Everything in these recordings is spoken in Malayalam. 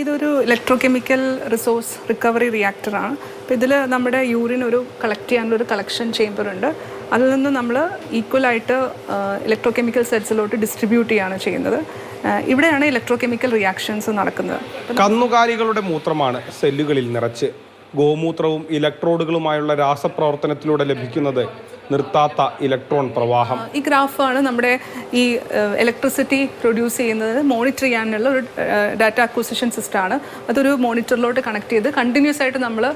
ഇതൊരു ഇലക്ട്രോ കെമിക്കൽ റിസോഴ്സ് റിക്കവറി റിയാക്ടറാണ് അപ്പോൾ ഇതിൽ നമ്മുടെ യൂറിൻ ഒരു കളക്ട് ചെയ്യാനുള്ള ഒരു കളക്ഷൻ ചേംബർ ഉണ്ട്. അതിൽ നിന്ന് നമ്മൾ ഈക്വലായിട്ട് ഇലക്ട്രോകെമിക്കൽ സെൽസിലോട്ട് ഡിസ്ട്രിബ്യൂട്ട് ചെയ്യാണ് ചെയ്യുന്നത്. ഇവിടെയാണ് ഇലക്ട്രോ കെമിക്കൽ റിയാക്ഷൻസ് നടക്കുന്നത് കന്നുകാലികളുടെ മൂത്രമാണ് സെല്ലുകളിൽ നിറച്ച്. ഗോമൂത്രവും ഇലക്ട്രോഡുകളുമായുള്ള രാസപ്രവർത്തനത്തിലൂടെ ലഭിക്കുന്നത് നിർത്താത്ത ഇലക്ട്രോൺ പ്രവാഹം. ഈ ഗ്രാഫാണ് നമ്മുടെ ഈ ഇലക്ട്രിസിറ്റി പ്രൊഡ്യൂസ് ചെയ്യുന്നത്. മോണിറ്റർ ചെയ്യാനുള്ള ഒരു ഡാറ്റ അക്വിസിഷൻ സിസ്റ്റമാണ് അതൊരു മോണിറ്ററിലോട്ട് കണക്ട് ചെയ്ത് കണ്ടിന്യൂസ് ആയിട്ട് നമ്മൾ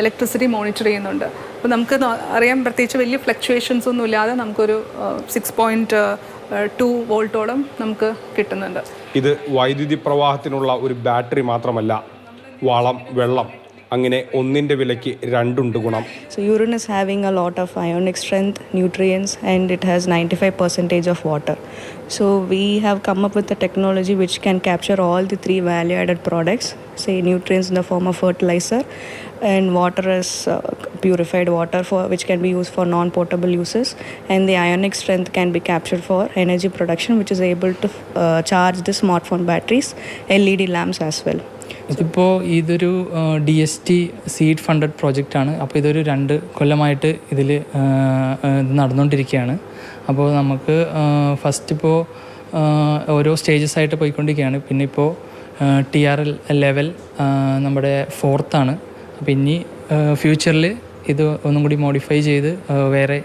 ഇലക്ട്രിസിറ്റി മോണിറ്റർ ചെയ്യുന്നുണ്ട്. അപ്പോൾ നമുക്ക് അറിയാം അറിയാൻ പ്രത്യേകിച്ച് വലിയ ഫ്ലക്ച്വേഷൻസ് ഒന്നും ഇല്ലാതെ നമുക്കൊരു സിക്സ് പോയിന്റ് ടു വോൾട്ടോളം നമുക്ക് കിട്ടുന്നുണ്ട്. ഇത് വൈദ്യുതി പ്രവാഹത്തിനുള്ള ഒരു ബാറ്ററി മാത്രമല്ല വളം വെള്ളം അങ്ങനെ ഒന്നിന്റെ വിലയ്ക്ക് രണ്ടുണ്ട് ഗുണം. So urines having a lot of ionic strength nutrients and it has ninety five percentage of water so we have come up with a technology which can capture all the three value added products say nutrients in the form of fertilizer, and water is uh, purified water for which can be used for non-potable uses, and the ionic strength can be captured for energy production, which is able to uh, charge the smartphone batteries, LED lamps as well. ഇതിപ്പോൾ ഇതൊരു D S T seed funded പ്രോജക്റ്റാണ് അപ്പോൾ ഇതൊരു രണ്ട് കൊല്ലമായിട്ട് ഇതിൽ നടന്നുകൊണ്ടിരിക്കുകയാണ് അപ്പോൾ നമുക്ക് ഫസ്റ്റ് ഇപ്പോൾ ഓരോ സ്റ്റേജസ് ആയിട്ട് പോയിക്കൊണ്ടിരിക്കുകയാണ് പിന്നെ ഇപ്പോൾ ടി ആർ എൽ ലെവൽ നമ്മുടെ ഫോർത്താണ്. അപ്പോൾ ഇനി ഫ്യൂച്ചറിൽ ഇത് ഒന്നും കൂടി മോഡിഫൈ ചെയ്ത് വേറെ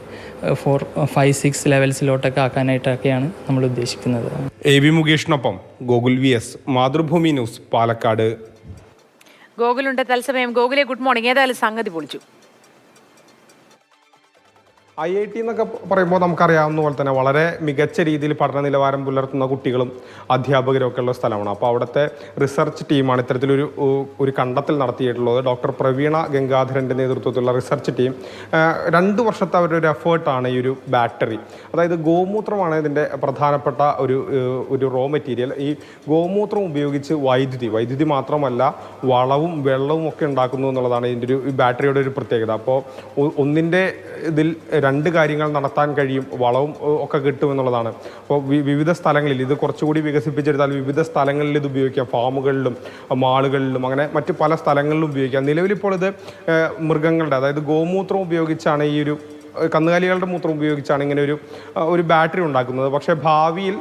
ഫോർ ഫൈവ് സിക്സ് ലെവൽസിലോട്ടൊക്കെ ആക്കാനായിട്ടൊക്കെയാണ് നമ്മൾ ഉദ്ദേശിക്കുന്നത്. A V മുകേഷിനൊപ്പം Gokul V S Mathrubhumi news Palakkad. ഗോകുലുണ്ട് തത്സമയം. ഗോകുലെ ഗുഡ് മോർണിംഗ്. ഏതായാലും സംഗതി പൊളിച്ചു. ഐ ഐ ടി എന്നൊക്കെ പറയുമ്പോൾ നമുക്കറിയാവുന്ന പോലെ തന്നെ വളരെ മികച്ച രീതിയിൽ പഠന നിലവാരം പുലർത്തുന്ന കുട്ടികളും അധ്യാപകരും ഒക്കെ ഉള്ള സ്ഥലമാണ്. അപ്പോൾ അവിടുത്തെ റിസർച്ച് ടീമാണ് ഇത്തരത്തിലൊരു ഒരു കണ്ടെത്തൽ നടത്തിയിട്ടുള്ളത്. ഡോക്ടർ പ്രവീണ ഗംഗാധരന്റെ നേതൃത്വത്തിലുള്ള റിസർച്ച് ടീം രണ്ട് വർഷത്തെ അവരുടെ ഒരു എഫേർട്ടാണ് ഈ ഒരു ബാറ്ററി അതായത് ഗോമൂത്രമാണ് ഇതിന്റെ പ്രധാനപ്പെട്ട ഒരു ഒരു റോ മെറ്റീരിയൽ ഈ ഗോമൂത്രം ഉപയോഗിച്ച് വൈദ്യുതി വൈദ്യുതി മാത്രമല്ല വളവും വെള്ളവും ഒക്കെ ഉണ്ടാക്കുന്നു എന്നുള്ളതാണ് ഇതിന്റെ ഒരു ബാറ്ററിയുടെ ഒരു പ്രത്യേകത. അപ്പോൾ ഒന്നിന്റെ ഇതിൽ രണ്ട് കാര്യങ്ങൾ നടത്താൻ കഴിയും വളവും ഒക്കെ കിട്ടുമെന്നുള്ളതാണ് അപ്പോൾ വിവിധ സ്ഥലങ്ങളിൽ ഇത് കുറച്ചുകൂടി വികസിപ്പിച്ചെടുത്താൽ വിവിധ സ്ഥലങ്ങളിൽ ഇത് ഉപയോഗിക്കാം. ഫാമുകളിലും മാളുകളിലും അങ്ങനെ മറ്റ് പല സ്ഥലങ്ങളിലും ഉപയോഗിക്കാം. നിലവിലിപ്പോൾ ഇത് മൃഗങ്ങളുടെ അതായത് ഗോമൂത്രം ഉപയോഗിച്ചാണ് ഈ ഒരു കന്നുകാലികളുടെ മൂത്രം ഉപയോഗിച്ചാണ് ഇങ്ങനെ ഒരു ഒരു ബാറ്ററി ഉണ്ടാക്കുന്നത്. പക്ഷേ ഭാവിയിൽ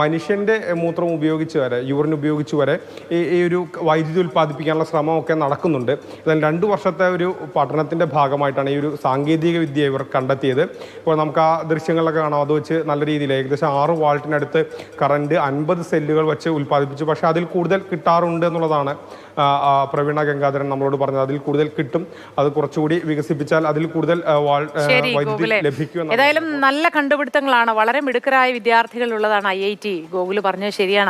മനുഷ്യന്റെ മൂത്രം ഉപയോഗിച്ച് വരെ യൂറിൻ ഉപയോഗിച്ച് വരെ ഈ ഈ ഒരു വൈദ്യുതി ഉൽപ്പാദിപ്പിക്കാനുള്ള ശ്രമമൊക്കെ നടക്കുന്നുണ്ട്. എന്നാൽ രണ്ട് വർഷത്തെ ഒരു പഠനത്തിന്റെ ഭാഗമായിട്ടാണ് ഈ ഒരു സാങ്കേതിക വിദ്യ ഇവർ കണ്ടെത്തിയത്. ഇപ്പോൾ നമുക്ക് ആ ദൃശ്യങ്ങളിലൊക്കെ കാണാം. അത് വെച്ച് നല്ല രീതിയിൽ ഏകദേശം ആറ് വാൾട്ടിനടുത്ത് കറണ്ട് അൻപത് സെല്ലുകൾ വെച്ച് ഉൽപ്പാദിപ്പിച്ചു. പക്ഷേ അതിൽ കൂടുതൽ കിട്ടാറുണ്ട് എന്നുള്ളതാണ് പ്രവീണ ഗംഗാധരൻ നമ്മളോട് പറഞ്ഞത്. അതിൽ കൂടുതൽ കിട്ടും. അത് കുറച്ചുകൂടി വികസിപ്പിച്ചാൽ അതിൽ കൂടുതൽ വൈദ്യുതി ലഭിക്കും ഏതായാലും നല്ല കണ്ടുപിടുത്തങ്ങളാണ്. വളരെ മിടുക്കരായ വിദ്യാർത്ഥികൾ ഉള്ളതാണ് ഐ ടി ഗോകുൽ പറഞ്ഞത് ശരിയാണ്.